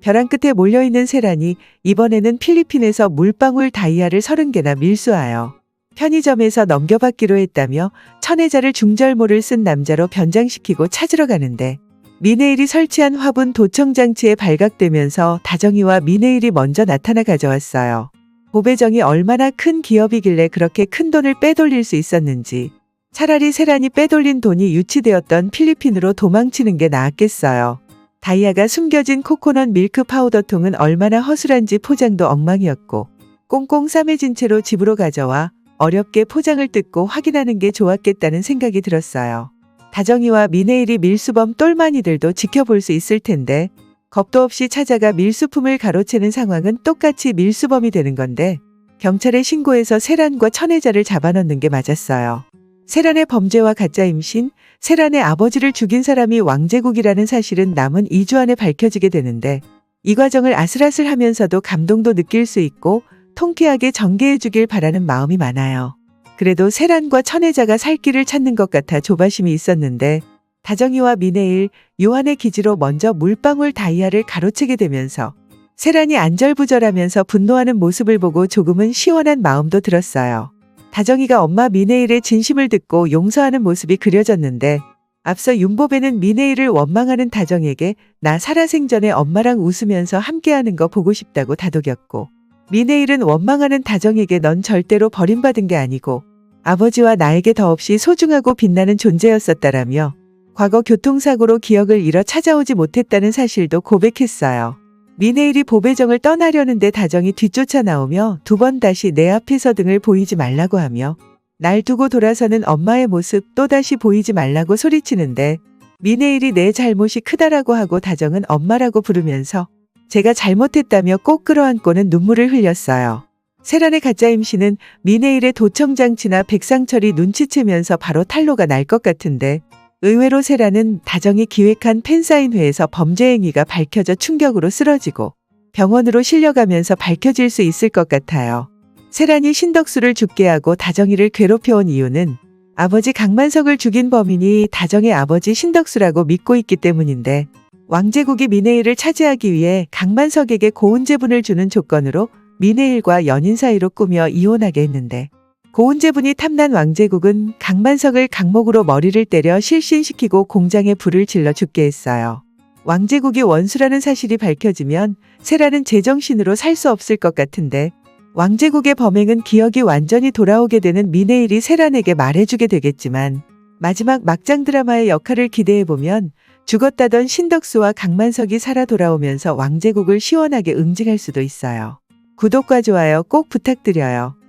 벼랑 끝에 몰려있는 세란이 이번에는 필리핀에서 물방울 다이아를 30개나 밀수하여 편의점에서 넘겨받기로 했다며 천혜자를 중절모를 쓴 남자로 변장시키고 찾으러 가는데 미네일이 설치한 화분 도청장치에 발각되면서 다정이와 미네일이 먼저 나타나 가져왔어요. 보배정이 얼마나 큰 기업이길래 그렇게 큰 돈을 빼돌릴 수 있었는지 차라리 세란이 빼돌린 돈이 유치되었던 필리핀으로 도망치는 게 나았겠어요. 다이아가 숨겨진 코코넛 밀크 파우더 통은 얼마나 허술한지 포장도 엉망이었고 꽁꽁 싸매진 채로 집으로 가져와 어렵게 포장을 뜯고 확인하는 게 좋았겠다는 생각이 들었어요. 다정이와 미네일이 밀수범 똘마니들도 지켜볼 수 있을 텐데 겁도 없이 찾아가 밀수품을 가로채는 상황은 똑같이 밀수범이 되는 건데 경찰에 신고해서 세란과 천혜자를 잡아넣는 게 맞았어요. 세란의 범죄와 가짜 임신, 세란의 아버지를 죽인 사람이 왕제국이라는 사실은 남은 2주 안에 밝혀지게 되는데 이 과정을 아슬아슬 하면서도 감동도 느낄 수 있고 통쾌하게 전개해 주길 바라는 마음이 많아요. 그래도 세란과 천혜자가 살 길을 찾는 것 같아 조바심이 있었는데 다정이와 미네일, 요한의 기지로 먼저 물방울 다이아를 가로채게 되면서 세란이 안절부절하면서 분노하는 모습을 보고 조금은 시원한 마음도 들었어요. 다정이가 엄마 미네일의 진심을 듣고 용서하는 모습이 그려졌는데 앞서 윤보배는 미네일을 원망하는 다정에게 나 살아생전에 엄마랑 웃으면서 함께하는 거 보고 싶다고 다독였고 미네일은 원망하는 다정에게 넌 절대로 버림받은 게 아니고 아버지와 나에게 더없이 소중하고 빛나는 존재였었다라며 과거 교통사고로 기억을 잃어 찾아오지 못했다는 사실도 고백했어요. 미네일이 보배정을 떠나려는데 다정이 뒤쫓아 나오며 두 번 다시 내 앞에서 등을 보이지 말라고 하며 날 두고 돌아서는 엄마의 모습 또다시 보이지 말라고 소리치는데 미네일이 내 잘못이 크다라고 하고 다정은 엄마라고 부르면서 제가 잘못했다며 꼭 끌어안고는 눈물을 흘렸어요. 세란의 가짜 임신은 미네일의 도청장치나 백상철이 눈치채면서 바로 탄로가 날 것 같은데 의외로 세라는 다정이 기획한 팬사인회에서 범죄 행위가 밝혀져 충격으로 쓰러지고 병원으로 실려가면서 밝혀질 수 있을 것 같아요. 세란이 신덕수를 죽게 하고 다정이를 괴롭혀온 이유는 아버지 강만석을 죽인 범인이 다정의 아버지 신덕수라고 믿고 있기 때문인데 왕제국이 미네일을 차지하기 위해 강만석에게 고운제분을 주는 조건으로 미네일과 연인 사이로 꾸며 이혼하게 했는데 고운제분이 탐난 왕제국은 강만석을 강목으로 머리를 때려 실신시키고 공장에 불을 질러 죽게 했어요. 왕제국이 원수라는 사실이 밝혀지면 세라는 제정신으로 살 수 없을 것 같은데 왕제국의 범행은 기억이 완전히 돌아오게 되는 미네일이 세란에게 말해주게 되겠지만 마지막 막장 드라마의 역할을 기대해보면 죽었다던 신덕수와 강만석이 살아 돌아오면서 왕제국을 시원하게 응징할 수도 있어요. 구독과 좋아요 꼭 부탁드려요.